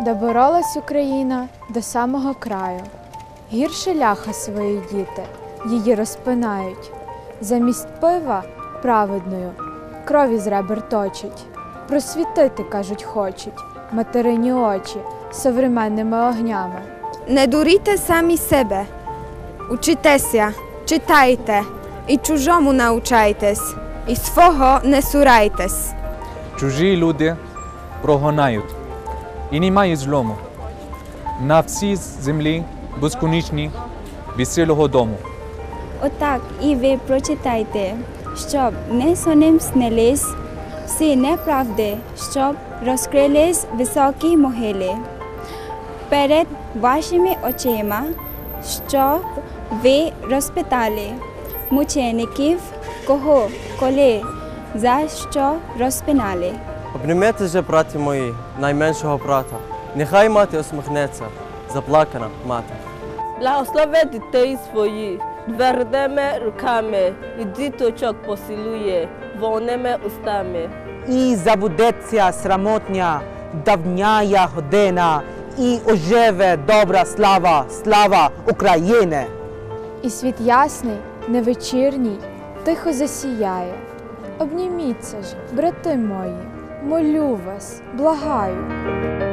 Доборолась Україна до самого краю. Гірше ляха свої діти, її розпинають. Замість пива праведною крові з ребер точить. Просвітити, кажуть, хочуть материні очі современними огнями. Не дуріте самі себе. Учитеся, читайте і чужому научайтесь, і свого не сурайтесь. Чужі люди прогонають і немає злому. На всій землі безконечні веселого дому. Отак і ви прочитайте, щоб не соромснились всі неправди, щоб розкрились високі могили. Перед вашими очима, щоб ви розпитали мучеників, кого, коли, за що розпинали. Обнімете же, браті мої, найменшого брата. Нехай мати усміхнеться, заплакана мати. Благослови дітей своїх твердими руками і діточок посилує вольними устами. і забудеться срамотня давняя година, і оживе добра слава, слава України. І світ ясний, невечірній, тихо засіяє. Обніміться ж, брати мої, молю вас, благаю.